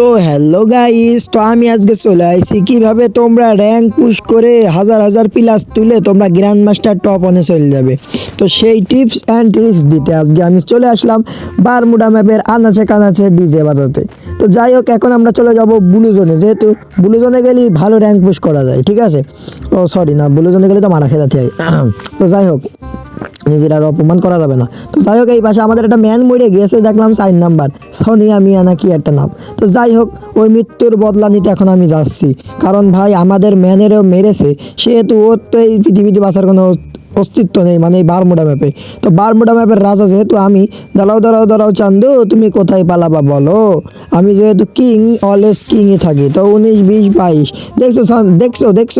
তো hello guys তো আমি আজকে চলে আসছি কীভাবে তোমরা র্যাঙ্ক পুশ করে হাজার হাজার প্লাস তুলে তোমরা গ্র্যান্ড মাস্টার টপ অনে চলে যাবে? তো সেই টিপস অ্যান্ড ট্রিক্স দিতে আজকে আমি চলে আসলাম বারমুডা ম্যাপের আনাচে কানাচে ডিজে বাজাতে। তো যাই হোক, এখন আমরা চলে যাব ব্লু জোনে যেহেতু ব্লু জোনে গেলেই ভালো র্যাঙ্ক পুশ করা যায়, ঠিক আছে? ও সরি না ব্লু জোনে গেলে তো মারা খেলাতে হয় তো যাই হোক নিজের আর অপমান করা যাবে না। তো যাই হোক, এই পাশে আমাদের একটা ম্যান মরে গিয়েছে, দেখলাম সাইন নাম্বার সোনিয়া মিয়া নাকি একটা নাম। তো যাই হোক, ওই মৃত্যুর বদলা নিতে এখন আমি যাচ্ছি। কারণ ভাই, আমাদের ম্যানেরও মেরেছে, সেহেতু ওর তো এই পৃথিবীতে বাঁচার কোনো অস্তিত্ব নেই মানে এই বারমুডা ম্যাপে। তো বারমুডা ম্যাপের রাজা যেহেতু আমি, দাঁড়াও দাঁড়াও দাঁড়াও, চান্দু, তুমি কোথায় পালাবা বলো? আমি যেহেতু কিং অলওয়েজ কিংই থাকি, তো উনিশ, বিশ, বাইশ। দেখছ দেখছ দেখছ?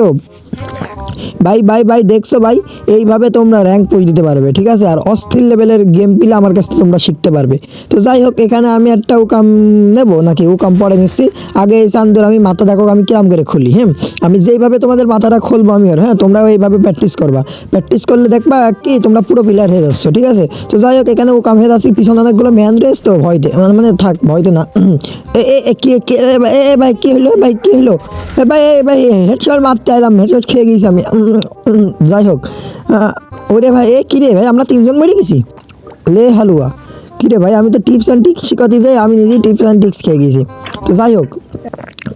ভাই ভাই ভাই দেখছ ভাই? এইভাবে তোমরা র্যাঙ্ক পুষ দিতে পারবে ঠিক আছে? আর অস্থির লেভেলের গেম পিলে আমার কাছে তোমরা শিখতে পারবে। তো যাই হোক এখানে আমি একটা উকাম নেব নাকি উকাম পরে নিচ্ছি। আগে এই চান্দুর আমি মাথা দেখো আমি কিরাম করে খুলি হ্যাঁ আমি যেইভাবে তোমাদের মাথাটা খুলবো আমি আর হ্যাঁ? তোমরাও এইভাবে প্র্যাকটিস করবা। প্র্যাকটিস করলে দেখবা কি তোমরা পুরো প্লেয়ার হয়ে যাচ্ছ ঠিক আছে? তো যাই হোক এখানে উকাম হয়ে যাচ্ছি পিছনে অনেকগুলো ম্যান রয়েছে তো ভয়তে মানে মানে থাক ভয়তে না। এ এ কি এ, ভাই কি হলো ভাই কি হলো? ভাই এ ভাই হেডশট মারতে আইলাম হেডশট খেয়ে গেছি আমি। যাই হোক। ওরে ভাই, এ কি রে ভাই, আমরা তিনজন মরে গেছি? লে হালুয়া। কি রে ভাই, আমি তো টিপস অ্যান্ড টিক্স শিখাতে যাই, আমি নিজেই টিপস অ্যান্ড টিক্স খেয়ে গেছি। তো যাই হোক,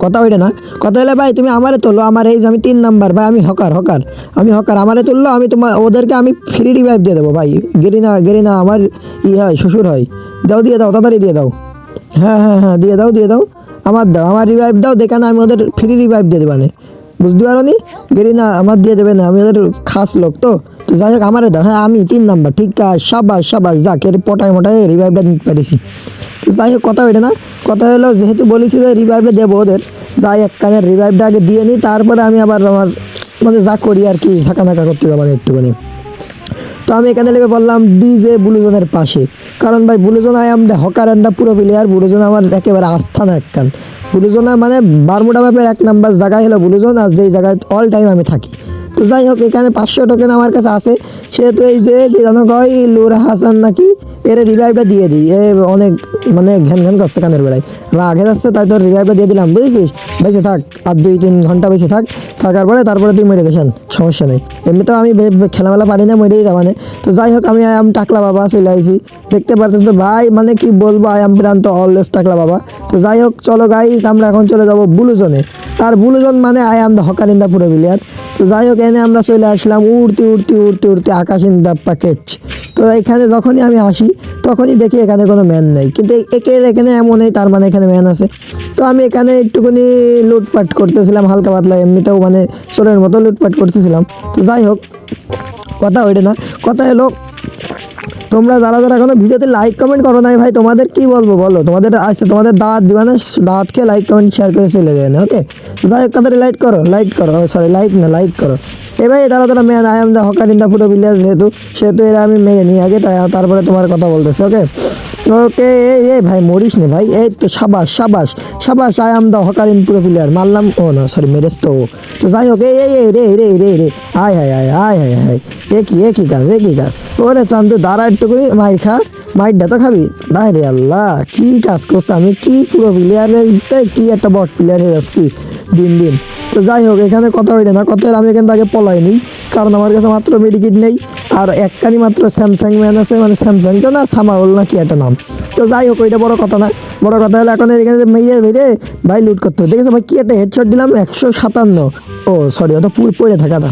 কথা ওইটা না। কথা হলে ভাই, তুমি আমারে তোলো, আমার এই যে আমি তিন নাম্বার, ভাই, আমি হকার হকার। আমি হকার, আমারে তুললো, আমি তোমার ওদেরকে আমি ফ্রি রিভাইভ দিয়ে দেবো, ভাই। গেরিনা গেরিনা, আমার ই হয়, শ্বশুর হয়। দাও, দিয়ে দাও, তাড়াতাড়ি দিয়ে দাও। হ্যাঁ হ্যাঁ হ্যাঁ দিয়ে দাও দিয়ে দাও। আমার দাও, আমার রিভাইভ দাও, দেখে না আমি ওদের ফ্রি রিভাইভ দিয়ে দেবানে বুঝতে পারো নি? গেরিনা আমার দিয়ে দেবে না, আমি ওদের খাস লোক তো। তো যাই হোক, আমারে দাও হ্যাঁ আমি তিন নাম্বার, ঠিক আছে, সাবাস সাবাস, যাক, এর পটায় মোটায় রিভাইভটা নিতে পেরেছি। তো যাই হোক, কথা ওইটা না, কথা হলো যেহেতু বলেছি যে রিভাইভটা দেবো ওদের, যাই এক কানের রিভাইভটা আগে দিয়ে নিই তারপরে আমি আবার আমার মানে যা করি আর কি, ঝাঁকা নাকা করতে যাব একটুখানি। তো আমি এখানে লেগে বললাম ডিজে ব্লুজনের পাশে। কারণ ভাই ব্লুজন আই দ্য হকার অ্যান্ড পুরো প্লেয়ার ব্লুজন আমার একেবারে আস্থা না একখান। ব্লুজনা মানে বারমুডা ম্যাপের এক নাম্বার জায়গায় হলো ব্লুজন আর যেই জায়গায় অল টাইম আমি থাকি। তো যাই হোক, এখানে পাঁচশো টোকেন আমার কাছে আছে। সেহেতু এই যে জানো কয় লুর হাসান নাকি, এর রিভাইভটা দিয়ে দিই। এ অনেক মানে ঘ্যান ঘ্যান করছে কানের বেড়ায় রাগে যাচ্ছে, তাই তোর রিভাইভটা দিয়ে দিলাম, বুঝেছিস? বেঁচে থাক, আর দুই তিন ঘণ্টা বেঁচে থাক। থাকার পরে তারপরে তুই মেরে দেখান সমস্যা নেই। এমনিতেও আমি বে- বে- খেলামেলা পারি না, মেরেই মানে তো যাই হোক, আমি আয়াম টাকলা বাবা, চলে আইছি। দেখতে পারতেছো, ভাই মানে কি বলব আয়াম প্রান্ত অলওয়েজ টাকলা বাবা। তো যাই হোক, চলো গাইস আমরা এখন চলে যাব বুলুজনে। আর বুলুজন মানে I am the hawker in the পুরো বিলিয়ার। তো যাই হোক এনে আমরা চলে আসলাম উড়তে উড়তে উড়তে উড়তে আকাশ ইন প্যাকেজ। তো এখানে যখনই আমি আসি, তখনই দেখি এখানে কোনো ম্যান নেই। কিন্তু একের এখানে এমন নেই, তার মানে এখানে ম্যান আছে। তো আমি এখানে একটুখানি লুটপাট করতেছিলাম, হালকা পাতলা এমনিতেও মানে চোরের মতো লুটপাট করতেছিলাম। তো যাই হোক, কথা ওইটা না। কথা এলো তোমরা যারা যারা এখনও ভিডিওতে লাইক কমেন্ট করো নাই ভাই, তোমাদের কি বলব বলো? তোমাদের আচ্ছা তোমাদের দাঁত দিবা না খেয়ে লাইক কমেন্ট শেয়ার করে চলে দেবে না ওকে যাই তাদের লাইক করো লাইক করো সরি লাইক না লাইক করো। এ ভাই, তারা তারা man I am the hawker in the ফুটো ভিলেজ যেহেতু, সেহেতু এরা আমি মেরে নিই আগে, তাই তারপরে তোমার কথা বলতেছে ওকে ওকে এই এই ভাই, মরিস নে ভাই, এই তো সাবাস সাবাস সাবাস, I am the hawker in পুরো প্লেয়ার মারলাম ও না সরি মেরেছ তো। তো যাই হোক এই এই রে রে রে রে, আয় হায় আয় আয় হায় হায় এ কি এ কি কাজ, এ কি কাজ? ওরে চান্দু, দাঁড়া করে মাইর খা মাইরটা তো খাবি? না রে আল্লাহ, কি কাজ করছে? আমি কি পুরো প্লেয়ারের কি একটা বট প্লেয়ার হয়ে যাচ্ছি দিন দিন। তো যাই হোক, এখানে কথা হইলে না, কথা আমি এখান থেকে পলাই নিই কারণ আমার কাছে মাত্র মেডিকিট নেই, আর একখানি মাত্র স্যামসাং ম্যান আছে মানে স্যামসাংটা না সামাউল না কি একটা নাম। তো যাই হোক, ওইটা বড় কথা না, বড় কথা হলে এখন এখানে মেয়ে মেরে ভাই লুট করতে হবে দেখেছ ভাই, কি একটা হেডশট দিলাম, একশো সাতান্ন। ও সরি ওটা পড়ে থাকা না।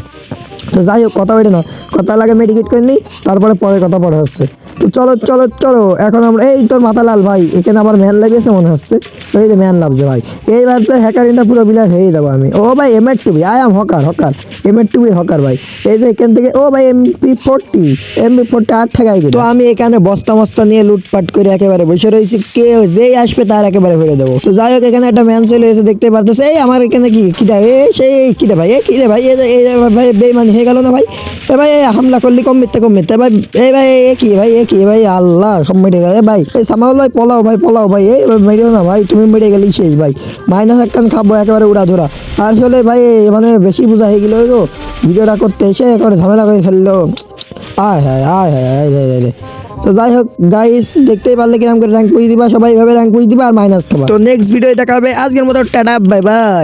তো যাই হোক, কথা ওইটা না। কথা লাগে মেডিকেট করে নিই, তারপরে পরে কথা পরে হচ্ছে তো চলো চলো চলো। এখন আমরা এই তোর মাথা লাল ভাই, এখানে আবার ম্যান লাগিয়েছে মনে হচ্ছে। এই যে ম্যান লাভছে ভাই। এইবার তো হ্যাকার ইন্ডা পুরো বিলার হয়ে যাব আমি। ও ভাই এম এর টুবি আই আম হকার হকার এম এর টুবির হকার ভাই। এই যে এখান থেকে ও ভাই এমপি ফোরটি এমপি ফোরটি আট ঠেকাই তো আমি এখানে বস্তা মস্তা নিয়ে লুটপাট করে একেবারে বসে রয়েছি। কে যেই আসবে তার একেবারে ফেলে দেবো। তো যাই হোক, এখানে একটা ম্যান চলে এসে দেখতে পারতেছে। এই আমার এখানে কি কিটা এ সেই কিটা ভাই? এ কিরে ভাই? এই ভাই বেইমানি হয়ে গেল না ভাই? এ ভাই হামলা করলি কম মিথ্যে কম মিথ্যে। ভাই, এই ভাই, এ কি ভাই? এ কি ভাই? আল্লাহ, সব মেরে গেলে। ভাই এই সামাল ভাই, পলাও ভাই পলাও ভাই। এই মেরে না ভাই, তুমি মেরে গেলি শেষ ভাই। মাইনাস একখান খাব, একেবারে উড়া ধরা। আসলে ভাই মানে বেশি বোঝা হয়ে গেল গো। ভিডিওটা করতে এসে একেবারে ঝামেলা করে ফেলল। আয় হায় আয় হায়, আয় রে রে তো যাই হোক গাইস দেখতেই পারলে কীরকম করে র্যাঙ্ক পুশ দিবা, সবাই ভাবে র্যাঙ্ক পুশ দিবা আর মাইনাস খাবা। তো নেক্সট ভিডিও দেখাবে আজকের মতো, টাটা বাই বাই